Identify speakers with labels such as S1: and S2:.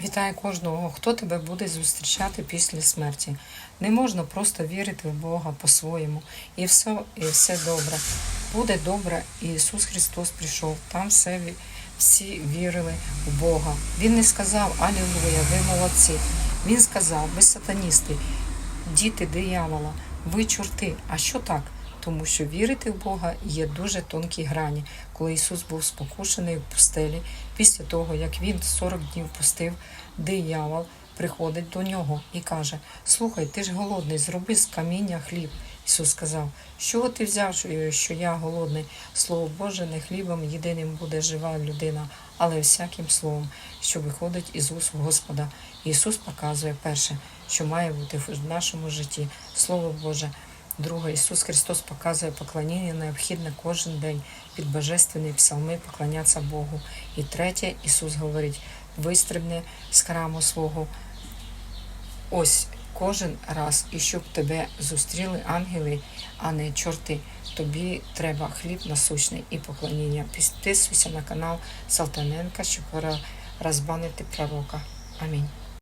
S1: Вітаю кожного, хто тебе буде зустрічати після смерті. Не можна просто вірити в Бога по-своєму. І все, і все добре. Буде добре. І Ісус Христос прийшов. Там все всі вірили в Бога. Він не сказав Алілуя, ви молодці. Він сказав, ви сатаністи, діти диявола, ви чорти. А що так? Тому що вірити в Бога є дуже тонкі грані. Коли Ісус був спокушений в пустелі, після того, як він 40 днів пустив, диявол приходить до нього і каже: Слухай, ти ж голодний, зроби з каміння хліб. Ісус сказав, що ти взяв, що- я голодний? Слово Боже, не хлібом єдиним буде жива людина, але всяким словом, що виходить із уст Господа. Ісус показує перше, що має бути в нашому житті. Слово Боже. Друге, Ісус Христос показує поклоніння необхідне кожен день під божественні псалми поклонятися Богу. І третє, Ісус говорить, вистрибни з храму свого ось кожен раз, і щоб тебе зустріли ангели, а не чорти. Тобі треба хліб насущний і поклоніння. Підписуйся на канал Салтаненка, щоб розбанити пророка. Амінь.